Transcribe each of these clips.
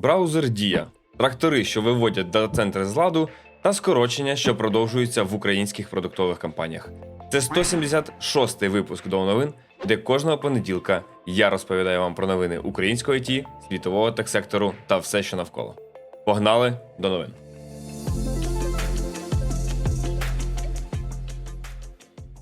браузер Дія, трактори, що виводять дата-центри з ладу, та скорочення, що продовжуються в українських продуктових компаніях. Це 176-й випуск до новин, де кожного понеділка я розповідаю вам про новини українського ІТ, світового техсектору та все, що навколо. Погнали до новин.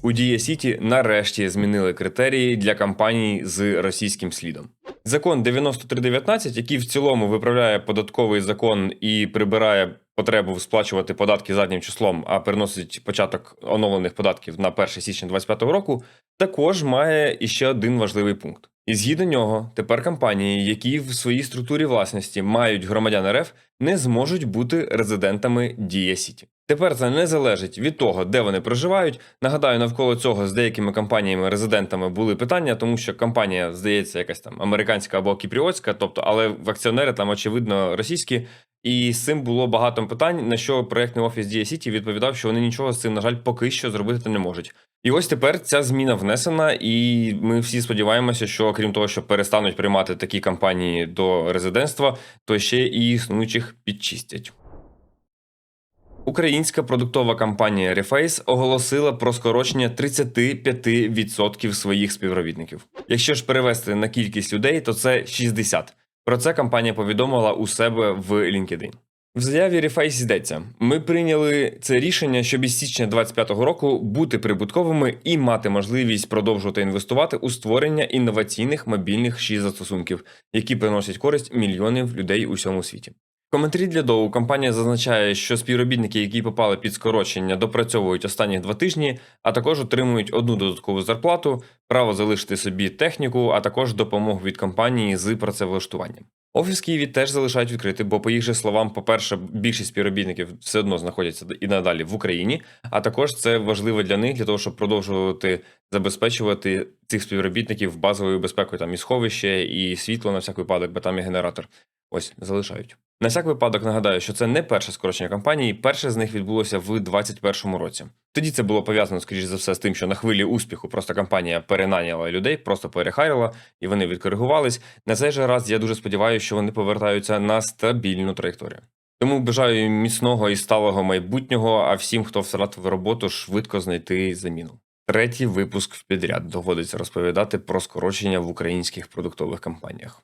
У Дія Сіті нарешті змінили критерії для компаній з російським слідом. Закон 9319, який в цілому виправляє податковий закон і прибирає потребу сплачувати податки заднім числом, а переносить початок оновлених податків на 1 січня 2025 року, також має іще один важливий пункт. І згідно нього, тепер компанії, які в своїй структурі власності мають громадян РФ, не зможуть бути резидентами Дія Сіті. Тепер це не залежить від того, де вони проживають. Нагадаю, навколо цього з деякими компаніями-резидентами були питання, тому що компанія, здається, якась там американська або кіпріотська, тобто, але в акціонери там очевидно російські. І з цим було багато питань, на що проєктний офіс Дія Сіті відповідав, що вони нічого з цим, на жаль, поки що зробити не можуть. І ось тепер ця зміна внесена, і ми всі сподіваємося, що крім того, що перестануть приймати такі компанії до резидентства, то ще і існуючих підчистять. Українська продуктова компанія Reface оголосила про скорочення 35% своїх співробітників. Якщо ж перевести на кількість людей, то це 60. Про це компанія повідомила у себе в LinkedIn. В заяві Ріфайс йдеться: ми прийняли це рішення, щоб із січня 2025 року бути прибутковими і мати можливість продовжувати інвестувати у створення інноваційних мобільних ші застосунків, які приносять користь мільйонів людей у всьому світі. Коментарі для Доу компанія зазначає, що співробітники, які попали під скорочення, допрацьовують останні два тижні, а також отримують одну додаткову зарплату, право залишити собі техніку, а також допомогу від компанії з працевлаштуванням. Офіс Києві теж залишають відкрити, бо, по їх же словам, по-перше, більшість співробітників все одно знаходяться і надалі в Україні, а також це важливо для них для того, щоб продовжувати забезпечувати цих співробітників базовою безпекою, там і сховище, і світло на всяк випадок, бо там і генератор. Ось залишають. На всяк випадок нагадаю, що це не перше скорочення компанії. Перше з них відбулося в 2021 році. Тоді це було пов'язано, скоріш за все, з тим, що на хвилі успіху просто компанія перенаняла людей, просто перехайрила, і вони відкоригувались. На цей же раз я дуже сподіваюся, що вони повертаються на стабільну траєкторію. Тому бажаю міцного і сталого майбутнього, а всім, хто втратив роботу, швидко знайти заміну. Третій випуск в підряд доводиться розповідати про скорочення в українських продуктових компаніях.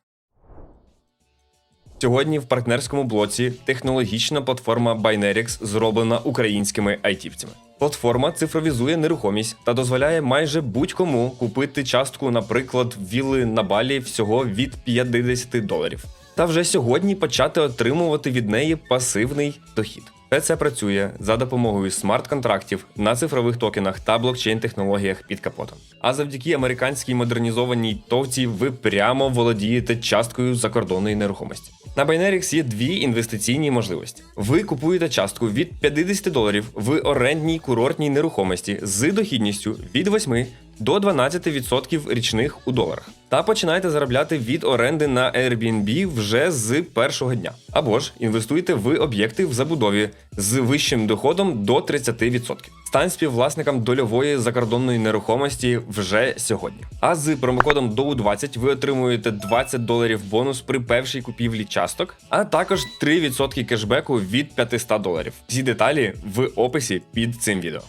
Сьогодні в партнерському блоці технологічна платформа Binerix зроблена українськими айтівцями. Платформа цифровізує нерухомість та дозволяє майже будь-кому купити частку, наприклад, вілли на балі всього від 50 доларів. Та вже сьогодні почати отримувати від неї пасивний дохід. Все це працює за допомогою смарт-контрактів на цифрових токенах та блокчейн-технологіях під капотом. А завдяки американській модернізованій товці ви прямо володієте часткою закордонної нерухомості. На Binerix є дві інвестиційні можливості. Ви купуєте частку від 50 доларів в орендній курортній нерухомості з дохідністю від 8 до 12% річних у доларах. Та починаєте заробляти від оренди на Airbnb вже з першого дня. Або ж інвестуйте в об'єкти в забудові з вищим доходом до 30%. Стань співвласником дольової закордонної нерухомості вже сьогодні. А з промокодом DOU20 ви отримуєте 20 доларів бонус при першій купівлі часток, а також 3% кешбеку від 500 доларів. Всі деталі в описі під цим відео.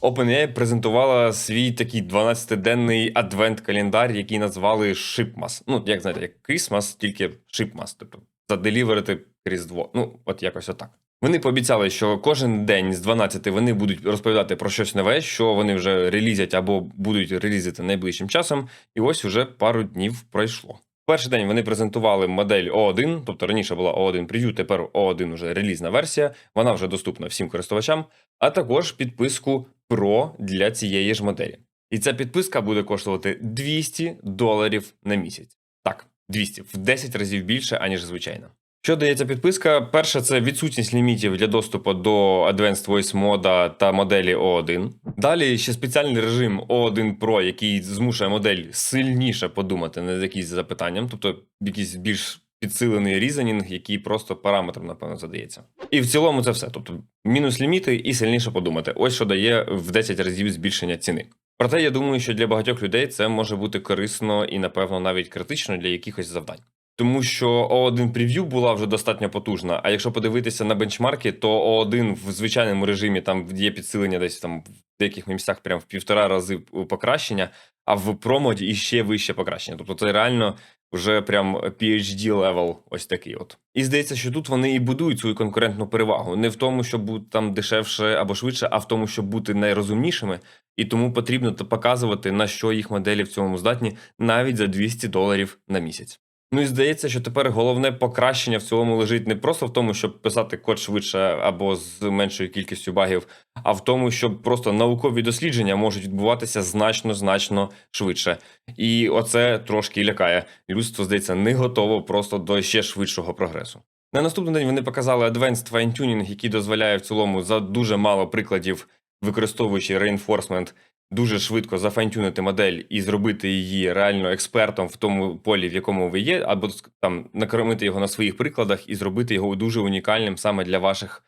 OpenAI презентувала свій такий 12-денний адвент-календар, який назвали Shipmas. Ну, як знаєте, як Christmas, тільки Shipmas, тобто заделіверити Різдво. Ну, от якось отак. Вони пообіцяли, що кожен день з 12 вони будуть розповідати про щось нове, що вони вже релізять або будуть релізити найближчим часом. І ось уже пару днів пройшло. Перший день вони презентували модель O1, тобто раніше була O1 Preview, тепер O1 вже релізна версія. Вона вже доступна всім користувачам, а також підписку Pro для цієї ж моделі. І ця підписка буде коштувати 200 доларів на місяць. Так, 200, в 10 разів більше, аніж звичайно. Що дає ця підписка? Перше, це відсутність лімітів для доступу до Advanced Voice мода та моделі O1. Далі ще спеціальний режим O1 Pro, який змушує модель сильніше подумати над якісь запитанням, тобто якийсь більш підсилений різанінг, який просто параметром, напевно, задається. І в цілому це все. Тобто мінус ліміти і сильніше подумати. Ось що дає в 10 разів збільшення ціни. Проте я думаю, що для багатьох людей це може бути корисно і, напевно, навіть критично для якихось завдань. Тому що O1 прев'ю була вже достатньо потужна. А якщо подивитися на бенчмарки, то O1 в звичайному режимі там є підсилення десь там в деяких місцях прям в півтора рази покращення, а в промоді іще вище покращення. Тобто це реально вже прям PhD левел ось такий. От. І здається, що тут вони і будують свою конкурентну перевагу. Не в тому, щоб бути там дешевше або швидше, а в тому, щоб бути найрозумнішими. І тому потрібно показувати, на що їх моделі в цьому здатні навіть за 200 доларів на місяць. Ну і здається, що тепер головне покращення в цілому лежить не просто в тому, щоб писати код швидше або з меншою кількістю багів, а в тому, щоб просто наукові дослідження можуть відбуватися значно значно швидше. І оце трошки лякає. Людство здається не готово просто до ще швидшого прогресу. На наступний день вони показали Advanced Fine-Tuning, який дозволяє в цілому за дуже мало прикладів, використовуючи reinforcement, дуже швидко зафайнтюнити модель і зробити її реально експертом в тому полі, в якому ви є, або там накормити його на своїх прикладах і зробити його дуже унікальним саме для ваших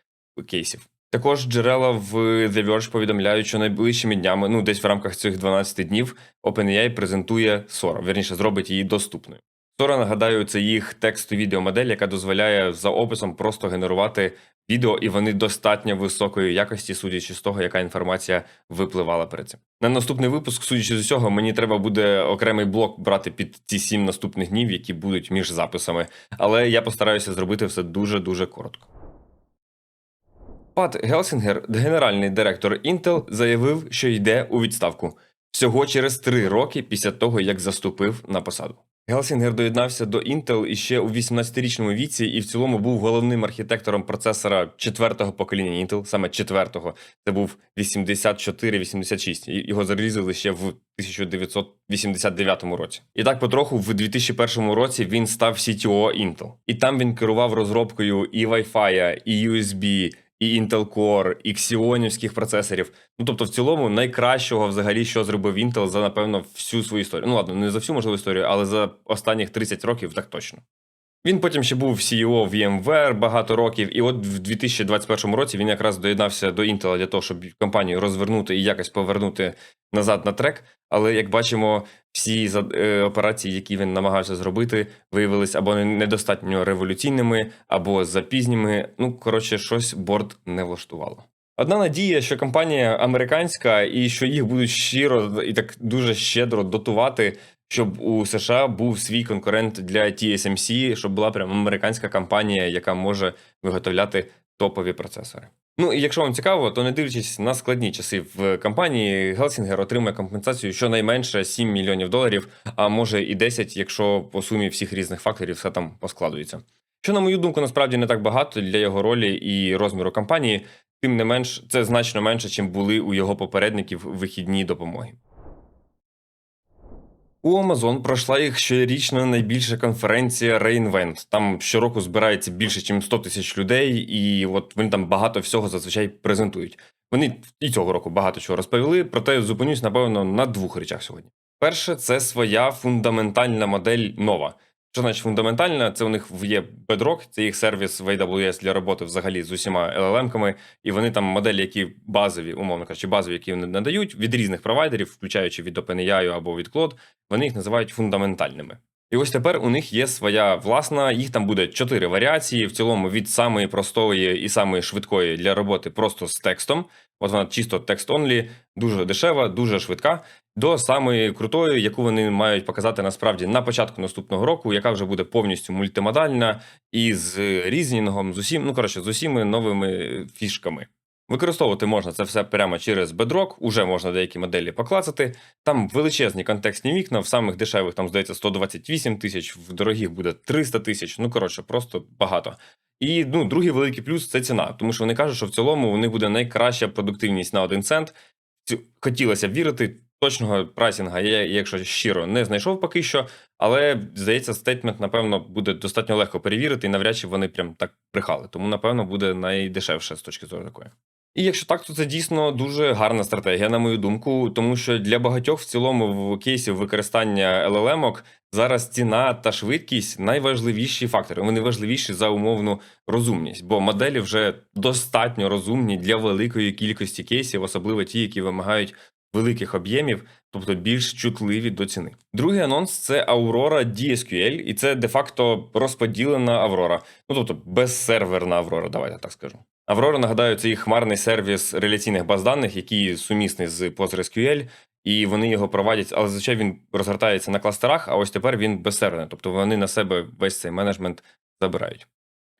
кейсів. Також джерела в The Verge повідомляють, що найближчими днями, ну десь в рамках цих 12 днів, OpenAI презентує Sora, вірніше зробить її доступною. Sora, нагадаю, це їх текст відеомодель, яка дозволяє за описом просто генерувати відео, і вони достатньо високої якості, судячи з того, яка інформація випливала перед цим. На наступний випуск, судячи з усього, мені треба буде окремий блок брати під ці сім наступних днів, які будуть між записами. Але я постараюся зробити все дуже дуже коротко. Пат Гелсінгер, генеральний директор Intel, заявив, що йде у відставку всього через три роки після того, як заступив на посаду. Гелсінгер доєднався до Intel іще у 18-річному віці і в цілому був головним архітектором процесора четвертого покоління Intel, саме четвертого. Це був 84-86. і Його зарізали ще в 1989 році. І так потроху в 2001 році він став CTO Intel. І там він керував розробкою і Wi-Fi, і USB, і Intel Core, і Xionівських процесорів. Ну тобто, в цілому, найкращого взагалі, що зробив Intel за напевно всю свою історію. Ну ладно, не за всю можливу історію, але за останніх 30 років так точно. Він потім ще був CEO в VMware багато років, і от в 2021 році він якраз доєднався до Intel для того, щоб компанію розвернути і якось повернути назад на трек. Але як бачимо, всі е, операції, які він намагався зробити, виявилися або недостатньо революційними, або запізніми. Ну коротше, щось борт не влаштувало. Одна надія, що компанія американська і що їх будуть щиро і так дуже щедро дотувати, щоб у США був свій конкурент для TSMC, щоб була прям американська компанія, яка може виготовляти топові процесори. Ну і якщо вам цікаво, то не дивлячись на складні часи в компанії, Гелсінгер отримує компенсацію щонайменше 7 мільйонів доларів, а може і 10, якщо по сумі всіх різних факторів все там поскладується. Що, на мою думку, насправді не так багато для його ролі і розміру компанії, тим не менш, це значно менше, чим були у його попередників вихідні допомоги. У Amazon пройшла їх щорічна найбільша конференція Reinvent. Там щороку збирається більше, ніж 100 тисяч людей, і от вони там багато всього зазвичай презентують. Вони і цього року багато чого розповіли, проте зупинюсь, напевно, на двох речах сьогодні. Перше, це своя фундаментальна модель нова. Що значить фундаментальна? Це у них є Bedrock, це їх сервіс в AWS для роботи взагалі з усіма LLM-ками, і вони там моделі, які базові, умовно кажучи, базові, які вони надають від різних провайдерів, включаючи від OpenAI або від Claude, вони їх називають фундаментальними. І ось тепер у них є своя власна, їх там буде чотири варіації. В цілому від самої простої і самої швидкої для роботи просто з текстом. От вона чисто текст онлі, дуже дешева, дуже швидка, до самої крутої, яку вони мають показати насправді на початку наступного року, яка вже буде повністю мультимодальна і з різнінгом, з усім, ну коротше, з усіми новими фішками. Використовувати можна це все прямо через Bedrock, уже можна деякі моделі поклацати. Там величезні контекстні вікна, в самих дешевих там здається 128 тисяч, в дорогих буде 300 тисяч. Ну коротше, просто багато. І ну, другий великий плюс це ціна, тому що вони кажуть, що в цілому у них буде найкраща продуктивність на один цент. Хотілося б вірити. Точного прайсінга я, якщо щиро, не знайшов поки що, але здається, стейтмент, напевно, буде достатньо легко перевірити, і навряд чи вони прям так брехали. Тому, напевно, буде найдешевше з точки зору такої. І якщо так, то це дійсно дуже гарна стратегія, на мою думку, тому що для багатьох в цілому в кейсі використання LLM-ок зараз ціна та швидкість найважливіші фактори. Вони важливіші за умовну розумність, бо моделі вже достатньо розумні для великої кількості кейсів, особливо ті, які вимагають великих об'ємів, тобто більш чутливі до ціни. Другий анонс це Aurora DSQL, і це де-факто розподілена Aurora. Ну тобто безсерверна Aurora, давайте так скажу. Aurora, нагадаю, це їх хмарний сервіс реляційних баз даних, який сумісний з PostgreSQL, і вони його проводять, але зазвичай він розгортається на кластерах, а ось тепер він безсерверний, тобто вони на себе весь цей менеджмент забирають.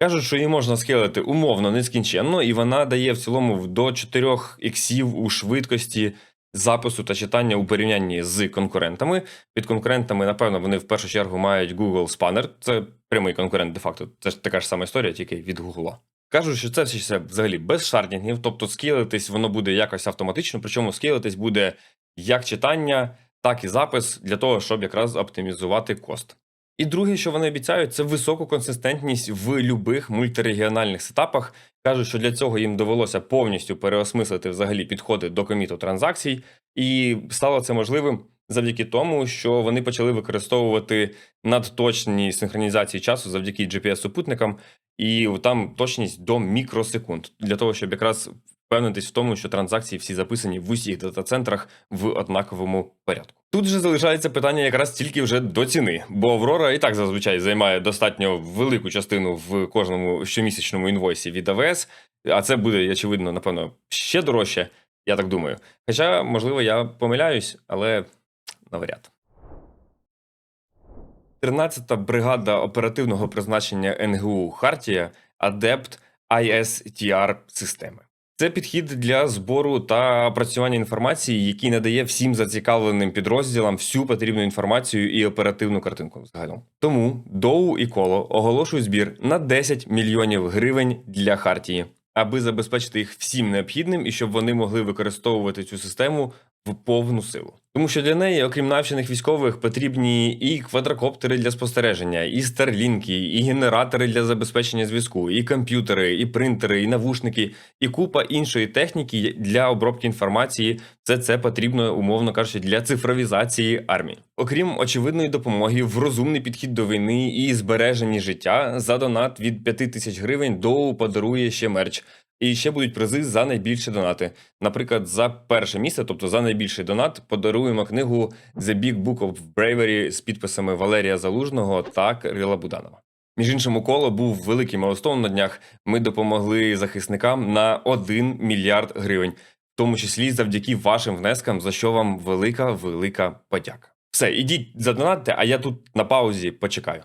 Кажуть, що її можна скелити умовно нескінченно, і вона дає в цілому до 4 іксів у швидкості запису та читання у порівнянні з конкурентами. Під конкурентами, напевно, вони в першу чергу мають Google Spanner. Це прямий конкурент, де-факто. Це ж така ж сама історія, тільки від Google. Кажуть, що це все взагалі без шардінгів, тобто скейлитись воно буде якось автоматично, причому скейлитись буде як читання, так і запис для того, щоб якраз оптимізувати кост. І друге, що вони обіцяють, це високу консистентність в любих мультирегіональних сетапах. Кажуть, що для цього їм довелося повністю переосмислити взагалі підходи до коміту транзакцій, і стало це можливим завдяки тому, що вони почали використовувати надточні синхронізації часу завдяки GPS-супутникам, і там точність до мікросекунд для того, щоб якраз впевнитись в тому, що транзакції всі записані в усіх дата-центрах в однаковому порядку. Тут же залишається питання якраз тільки вже до ціни, бо Аврора і так зазвичай займає достатньо велику частину в кожному щомісячному інвойсі від АВС, а це буде, очевидно, напевно, ще дорожче, я так думаю. Хоча, можливо, я помиляюсь, але навряд. 13-та бригада оперативного призначення НГУ Хартія Адепт ISTR системи. Це підхід для збору та опрацювання інформації, який надає всім зацікавленим підрозділам всю потрібну інформацію і оперативну картинку загалом. Тому Доу і коло оголошують збір на 10 мільйонів гривень для Хартії, аби забезпечити їх всім необхідним і щоб вони могли використовувати цю систему в повну силу. Тому що для неї, окрім навчених військових, потрібні і квадрокоптери для спостереження, і старлінки, і генератори для забезпечення зв'язку, і комп'ютери, і принтери, і навушники, і купа іншої техніки для обробки інформації. Все це потрібно, умовно кажучи, для цифровізації армії. Окрім очевидної допомоги в розумний підхід до війни і збереженні життя за донат від 5 тисяч гривень Доу подарує ще мерч. І ще будуть призи за найбільші донати. Наприклад, за перше місце, тобто за найбільший донат, подаруємо книгу The Big Book of Bravery з підписами Валерія Залужного та Кирила Буданова. Між іншим, у коло був великий милостон на днях. Ми допомогли захисникам на 1 мільярд гривень, в тому числі завдяки вашим внескам, за що вам велика велика подяка. Все, ідіть задонатьте, а я тут на паузі почекаю.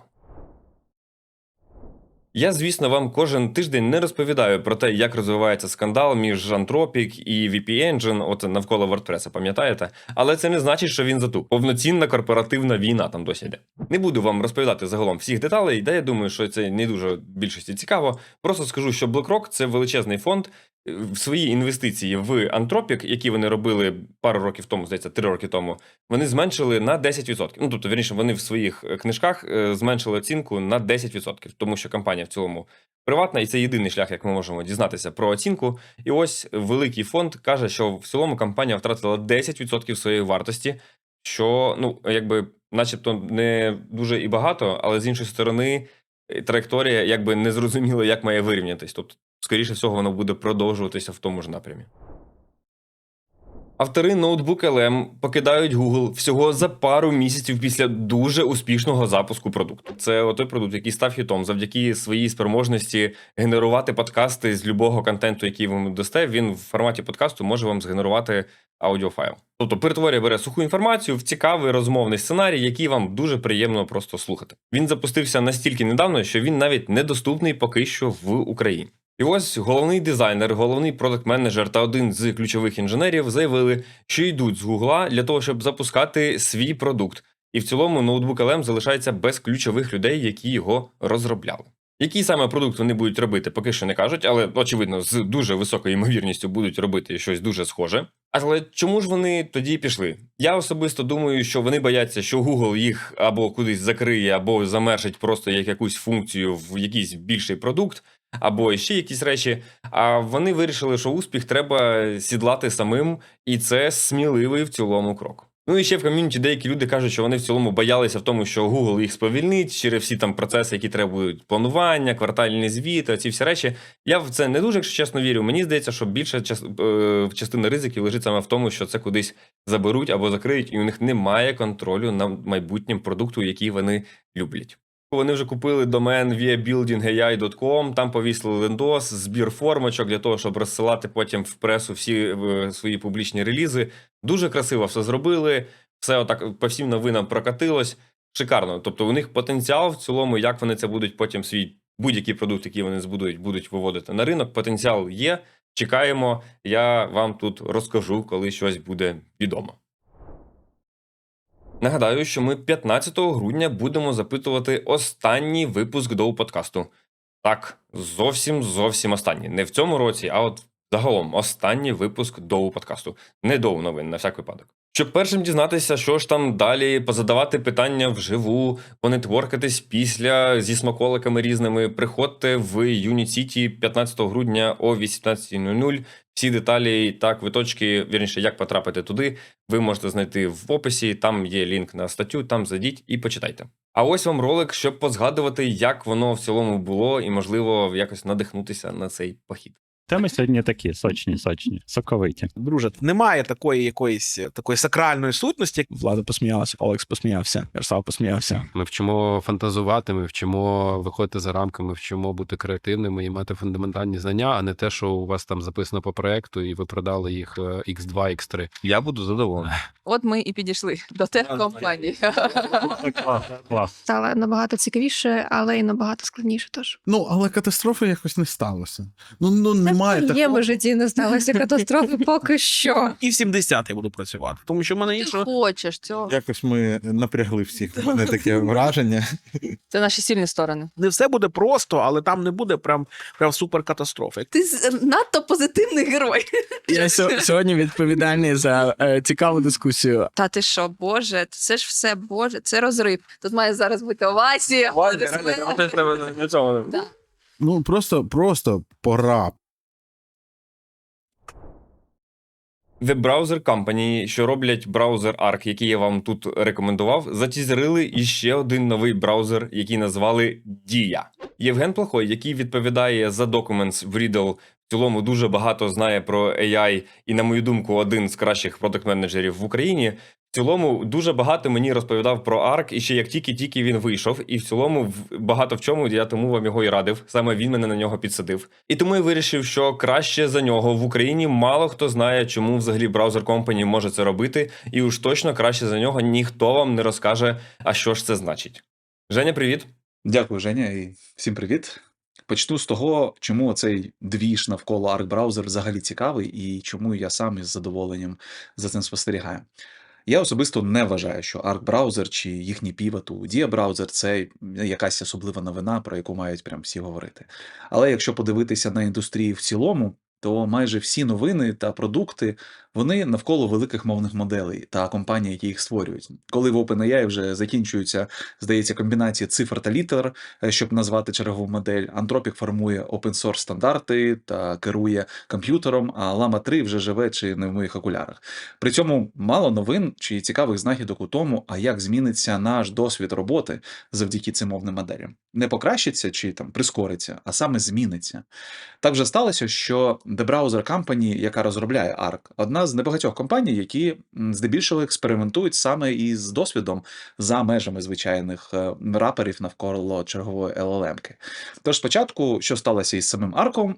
Я, звісно, вам кожен тиждень не розповідаю про те, як розвивається скандал між Anthropic і VP Engine, от навколо WordPress, пам'ятаєте? Але це не значить, що він затуп. Повноцінна корпоративна війна там досі йде. Не буду вам розповідати загалом всіх деталей, де я думаю, що це не дуже більшості цікаво. Просто скажу, що BlackRock – це величезний фонд. Свої інвестиції в Anthropic, які вони робили пару років тому, здається, три роки тому, вони зменшили на 10%. Ну тобто, вірніше, вони в своїх книжках е, зменшили оцінку на 10%, тому що компанія в цілому приватна, і це єдиний шлях, як ми можемо дізнатися про оцінку. І ось великий фонд каже, що в цілому компанія втратила 10% своєї вартості, що ну якби, начебто, не дуже і багато, але з іншої сторони. Траєкторія якби не зрозуміло, як має вирівнятись. Тобто, скоріше всього, воно буде продовжуватися в тому ж напрямі. Автори Notebook LM покидають Google всього за пару місяців після дуже успішного запуску продукту. Це той продукт, який став хітом завдяки своїй спроможності генерувати подкасти з любого контенту, який вам дасте. Він в форматі подкасту може вам згенерувати аудіофайл. Тобто перетворює бере суху інформацію в цікавий розмовний сценарій, який вам дуже приємно просто слухати. Він запустився настільки недавно, що він навіть недоступний поки що в Україні. І ось головний дизайнер, головний продакт-менеджер та один з ключових інженерів заявили, що йдуть з Гугла для того, щоб запускати свій продукт. І в цілому ноутбук LM залишається без ключових людей, які його розробляли. Який саме продукт вони будуть робити, поки що не кажуть, але очевидно, з дуже високою ймовірністю будуть робити щось дуже схоже. Але чому ж вони тоді пішли? Я особисто думаю, що вони бояться, що Google їх або кудись закриє, або замершить просто як якусь функцію в якийсь більший продукт, або ще якісь речі. А вони вирішили, що успіх треба сідлати самим, і це сміливий в цілому крок. Ну і ще в ком'юніті деякі люди кажуть, що вони в цілому боялися в тому, що Google їх сповільнить через всі там процеси, які требують планування, квартальні звіти, ці всі речі. Я в це не дуже, якщо чесно, вірю. Мені здається, що більша е, частина ризиків лежить саме в тому, що це кудись заберуть або закриють, і у них немає контролю над майбутнім продукту, який вони люблять. Вони вже купили домен viabuildingai.com, там повісили лендос, збір формочок для того, щоб розсилати потім в пресу всі свої публічні релізи. Дуже красиво все зробили, все отак по всім новинам прокатилось. Шикарно. Тобто у них потенціал в цілому, як вони це будуть потім свій будь-який продукт, який вони збудують, будуть виводити на ринок. Потенціал є. Чекаємо. Я вам тут розкажу, коли щось буде відомо. Нагадаю, що ми 15 грудня будемо запитувати останній випуск доу подкасту. Так, зовсім зовсім останній. Не в цьому році, а от загалом останній випуск доу подкасту. Не доу новин, на всяк випадок. Щоб першим дізнатися, що ж там далі, позадавати питання вживу, понетворкатись після зі смаколиками різними, приходьте в Unit City 15 грудня о 18.00. Всі деталі та квиточки, вірніше, як потрапити туди, ви можете знайти в описі. Там є лінк на статтю, там зайдіть і почитайте. А ось вам ролик, щоб позгадувати, як воно в цілому було, і можливо якось надихнутися на цей похід. Теми сьогодні такі сочні, сочні, соковиті. Друже, немає такої якоїсь е, такої сакральної сутності. Влада посміялася, Олекс посміявся, Ярослав посміявся. Ми вчимо фантазувати, ми вчимо виходити за рамки, ми вчимо бути креативними і мати фундаментальні знання, а не те, що у вас там записано по проекту, і ви продали їх е, X2, X3. Я буду задоволений. От ми і підійшли до техкомпанії. Клас. стало набагато цікавіше, але й набагато складніше. Тож Ну, але катастрофи якось не сталося. Ну, ну немає такого. житті не сталося катастрофи поки що. І в 70 я буду працювати, тому що в мене Ти хочеш цього. Якось ми напрягли всіх. У мене таке враження. Це наші сильні сторони. Не все буде просто, але там не буде прям, прям суперкатастрофи. Ти надто позитивний герой. Я сьогодні відповідальний за е, цікаву дискусію. Та ти що, Боже, це ж все Боже, це розрив. Тут має зараз бути овація. аплодисменти. Ну просто, просто пора. Веб-браузер Company, що роблять браузер Arc, який я вам тут рекомендував, затізерили іще один новий браузер, який назвали Дія. Євген Плохой, який відповідає за Documents в Riddle, цілому дуже багато знає про AI, і, на мою думку, один з кращих продакт-менеджерів в Україні. В цілому дуже багато мені розповідав про Arc, і ще як тільки-тільки він вийшов, і в цілому багато в чому я тому вам його і радив. Саме він мене на нього підсадив. І тому я вирішив, що краще за нього в Україні мало хто знає, чому взагалі браузер компанії може це робити, і уж точно краще за нього ніхто вам не розкаже, а що ж це значить. Женя, привіт. Дякую, Женя, і всім привіт. Почну з того, чому цей двіж навколо Arc Browser взагалі цікавий і чому я сам із задоволенням за цим спостерігаю. Я особисто не вважаю, що Arc Browser чи їхній півот у Dia Browser – це якась особлива новина, про яку мають прям всі говорити. Але якщо подивитися на індустрію в цілому, то майже всі новини та продукти вони навколо великих мовних моделей та компаній, які їх створюють. Коли в OpenAI вже закінчуються, здається, комбінації цифр та літер, е, щоб назвати чергову модель, Anthropic формує open source стандарти та керує комп'ютером, а Llama 3 вже живе чи не в моїх окулярах. При цьому мало новин чи цікавих знахідок у тому, а як зміниться наш досвід роботи завдяки цим мовним моделям. Не покращиться чи там прискориться, а саме зміниться. Так вже сталося, що The Browser Company, яка розробляє ARC, одна з небагатьох компаній, які здебільшого експериментують саме із досвідом за межами звичайних е, раперів навколо чергової LLM-ки. Тож спочатку, що сталося із самим арком, е,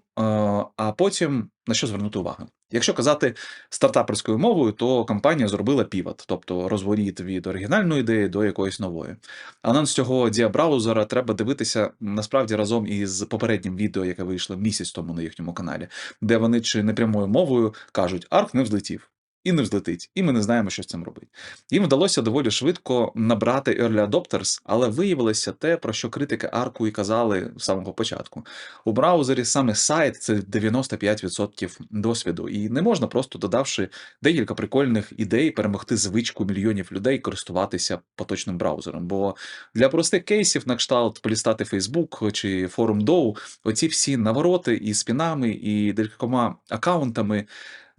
а потім на що звернути увагу. Якщо казати стартаперською мовою, то компанія зробила півот, тобто розворіт від оригінальної ідеї до якоїсь нової. Анонс цього діабраузера треба дивитися насправді разом із попереднім відео, яке вийшло місяць тому на їхньому каналі, де вони чи не прямою мовою кажуть, арк не взлетів. І не взлетить, і ми не знаємо, що з цим робити. Їм вдалося доволі швидко набрати early adopters, але виявилося те, про що критики арку і казали з самого початку. У браузері саме сайт це 95% досвіду, і не можна просто додавши декілька прикольних ідей, перемогти звичку мільйонів людей користуватися поточним браузером. Бо для простих кейсів на кшталт полістати Facebook чи форум Dow, оці всі навороти і спінами, і декількома акаунтами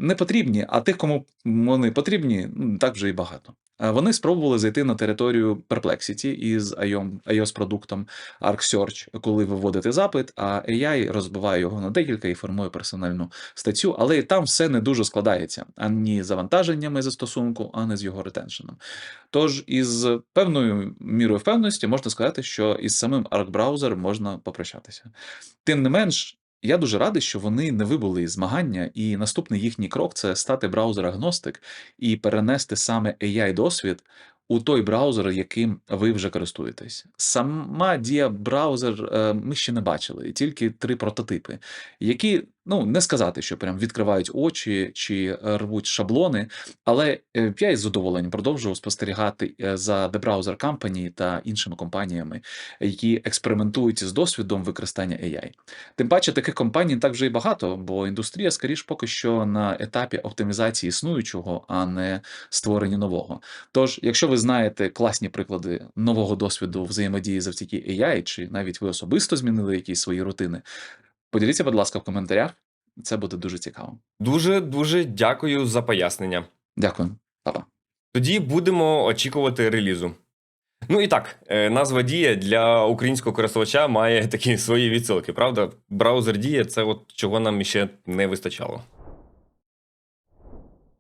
не потрібні, а тих, кому вони потрібні, ну, так вже і багато. Е, Вони спробували зайти на територію Perplexity із iOS продуктом ArcSearch, коли ви вводите запит, а AI розбиває його на декілька і формує персональну статтю, але і там все не дуже складається ані з завантаженнями застосунку, ані з його ретеншеном. Тож із певною мірою впевненості можна сказати, що із самим Arc Browser можна попрощатися. Тим не менш, я дуже радий, що вони не вибули із змагання, і наступний їхній крок це стати браузер-агностик і перенести саме AI-досвід у той браузер, яким ви вже користуєтесь. Сама дія браузер е, ми ще не бачили, тільки три прототипи, які, ну не сказати, що прям відкривають очі чи е, рвуть шаблони, але е, я із задоволенням продовжував спостерігати е, за The Browser Company та іншими компаніями, які експериментують з досвідом використання AI. Тим паче таких компаній так вже і багато, бо індустрія, скоріш, поки що на етапі оптимізації існуючого, а не створення нового. Тож, якщо ви знаєте класні приклади нового досвіду взаємодії завдяки AI, чи навіть ви особисто змінили якісь свої рутини, поділіться, будь ласка, в коментарях. Це буде дуже цікаво. Дуже дуже дякую за пояснення. Дякую, Па-па. Тоді будемо очікувати релізу. Ну і так, е, назва Дія для українського користувача має такі свої відсилки, правда? Браузер Дія це от чого нам ще не вистачало.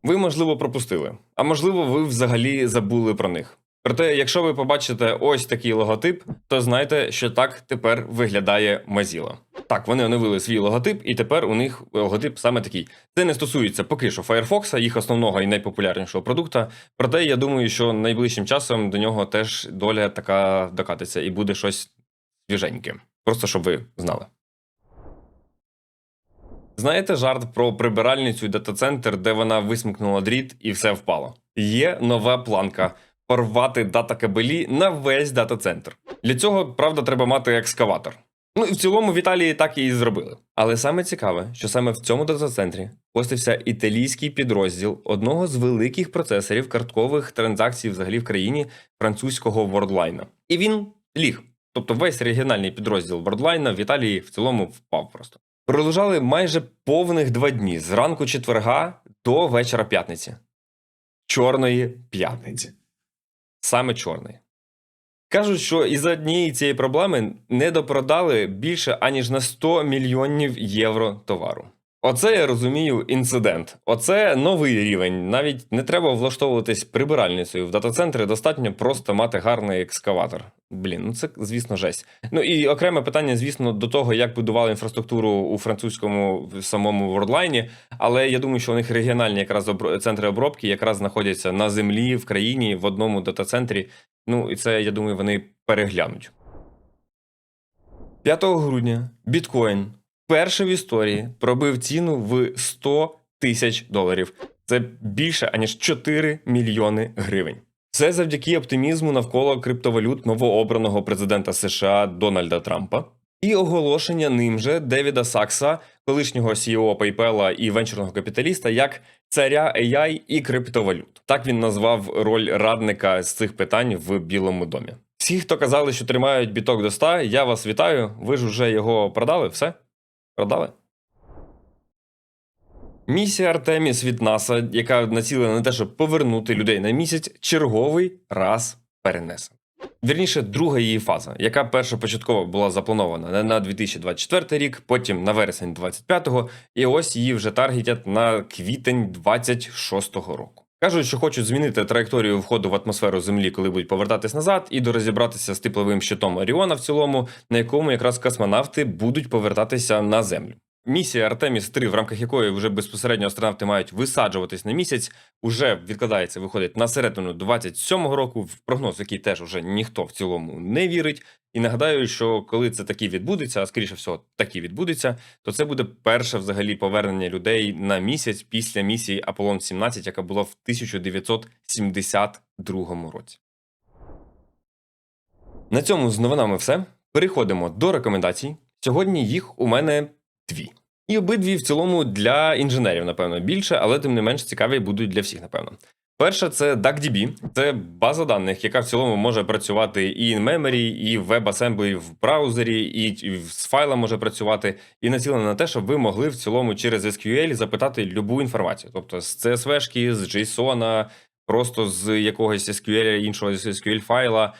Ви, можливо, пропустили, а можливо, ви взагалі забули про них. Проте, якщо ви побачите ось такий логотип, то знайте, що так тепер виглядає Mozilla. Так, вони оновили свій логотип, і тепер у них логотип саме такий. Це не стосується поки що Firefox, їх основного і найпопулярнішого продукта. Проте я думаю, що найближчим часом до нього теж доля така докатиться і буде щось свіженьке. Просто щоб ви знали. Знаєте жарт про прибиральницю дата-центр, де вона висмикнула дріт і все впало? Є нова планка порвати дата-кабелі на весь дата-центр. Для цього, правда, треба мати екскаватор. Ну і в цілому в Італії так і зробили. Але саме цікаве, що саме в цьому дата-центрі постився італійський підрозділ одного з великих процесорів карткових транзакцій взагалі в країні французького Worldline. І він ліг. Тобто весь регіональний підрозділ Worldline в Італії в цілому впав просто. Пролежали майже повних два дні з ранку четверга до вечора п'ятниці. Чорної п'ятниці. Саме чорний. Кажуть, що із-за однієї цієї проблеми не допродали більше аніж на 100 мільйонів євро товару. Оце я розумію інцидент. Оце новий рівень. Навіть не треба влаштовуватись прибиральницею в дата-центрі, достатньо просто мати гарний екскаватор. Блін, ну це звісно жесть. Ну і окреме питання, звісно, до того, як будували інфраструктуру у французькому самому Вордлайні. Але я думаю, що у них регіональні якраз центри обробки якраз знаходяться на землі в країні в одному дата-центрі. Ну і це я думаю, вони переглянуть. 5 грудня біткоін вперше в історії пробив ціну в 100 тисяч доларів. Це більше аніж 4 мільйони гривень. Це завдяки оптимізму навколо криптовалют новообраного президента США Дональда Трампа і оголошення ним же Девіда Сакса, колишнього CEO PayPal і венчурного капіталіста, як царя AI і криптовалют. Так він назвав роль радника з цих питань в Білому домі. Всі, хто казали, що тримають біток до 100, я вас вітаю. Ви ж уже його продали, все? Продали? Місія Артеміс від НАСА, яка націлена на те, щоб повернути людей на місяць, черговий раз перенесена. Вірніше, друга її фаза, яка першопочатково була запланована на 2024 рік, потім на вересень 25-го, і ось її вже таргетять на квітень 26-го року. Кажуть, що хочуть змінити траєкторію входу в атмосферу Землі, коли будуть повертатись назад, і дорозібратися з тепловим щитом Оріона в цілому, на якому якраз космонавти будуть повертатися на Землю. Місія Артеміс 3, в рамках якої вже безпосередньо астронавти мають висаджуватись на місяць, уже відкладається, виходить на середину 27-го року, в прогноз, який теж уже ніхто в цілому не вірить. І нагадаю, що коли це таки відбудеться, а скоріше всього, таки відбудеться, то це буде перше взагалі повернення людей на місяць після місії Аполлон 17, яка була в 1972 році. На цьому з новинами все. Переходимо до рекомендацій. Сьогодні їх у мене дві. І обидві в цілому для інженерів, напевно, більше, але тим не менш цікаві будуть для всіх, напевно. Перша це DuckDB. Це база даних, яка в цілому може працювати і in memory, і в WebAssembly в браузері, і з файлом може працювати, і націлена на те, щоб ви могли в цілому через SQL запитати любу інформацію. Тобто з CSV-шки, з JSON, просто з якогось SQL, іншого SQL файла.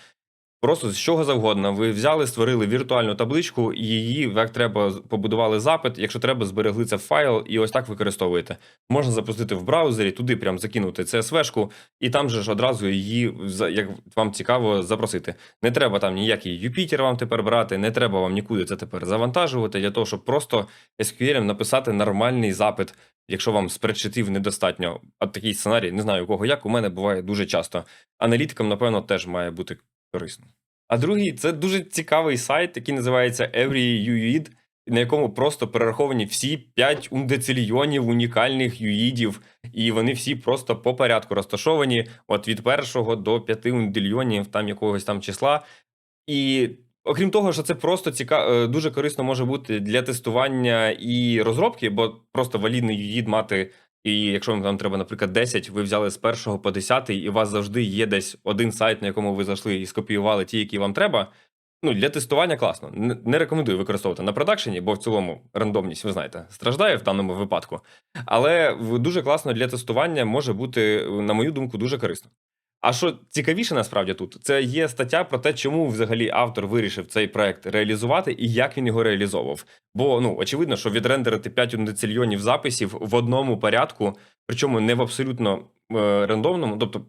Просто з чого завгодно. Ви взяли, створили віртуальну табличку, її, як треба, побудували запит. Якщо треба, зберегли це в файл, і ось так використовуєте. Можна запустити в браузері, туди прям закинути CSV-шку, і там же ж одразу її, як вам цікаво, запросити. Не треба там ніякий Юпітер вам тепер брати, не треба вам нікуди це тепер завантажувати для того, щоб просто SQL написати нормальний запит, якщо вам спредшитів недостатньо. А такий сценарій, не знаю у кого як, у мене буває дуже часто. Аналітикам, напевно, теж має бути корисно. А другий це дуже цікавий сайт, який називається EveryUID, на якому просто перераховані всі 5 ундецильйонів унікальних юїдів, і вони всі просто по порядку розташовані, от від першого до 5 ундельйонів там якогось там числа. І окрім того, що це просто ціка... дуже корисно може бути для тестування і розробки, бо просто валідний юїд мати. І якщо вам там треба, наприклад, 10, ви взяли з першого по 10, і у вас завжди є десь один сайт, на якому ви зайшли і скопіювали ті, які вам треба. Ну, для тестування класно. Не- рекомендую використовувати на продакшені, бо в цілому рандомність, ви знаєте, страждає в даному випадку. Але дуже класно для тестування може бути, на мою думку, дуже корисно. А що цікавіше насправді тут, це є стаття про те, чому взагалі автор вирішив цей проект реалізувати і як він його реалізовував. Бо ну очевидно, що відрендерити 5 ундецильйонів записів в одному порядку, причому не в абсолютно е, рандомному, тобто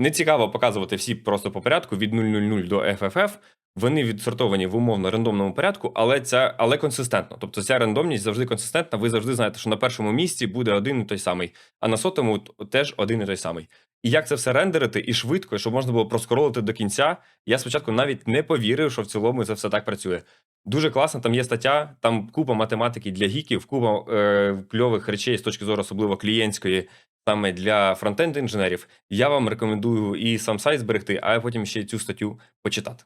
не цікаво показувати всі просто по порядку від 000 до FFF. Вони відсортовані в умовно рандомному порядку, але ця але консистентно. Тобто ця рандомність завжди консистентна. Ви завжди знаєте, що на першому місці буде один і той самий, а на сотому теж один і той самий. І як це все рендерити і швидко, щоб можна було проскролити до кінця. Я спочатку навіть не повірив, що в цілому це все так працює. Дуже класно, там є стаття, там купа математики для гіків, купа е, кльових речей з точки зору, особливо клієнтської, саме для фронтенд інженерів. Я вам рекомендую і сам сайт зберегти, а потім ще цю статтю почитати.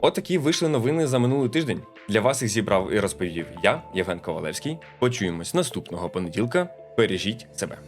От такі вийшли новини за минулий тиждень. Для вас їх зібрав і розповів я, Євген Ковалевський. Почуємось наступного понеділка. Бережіть себе.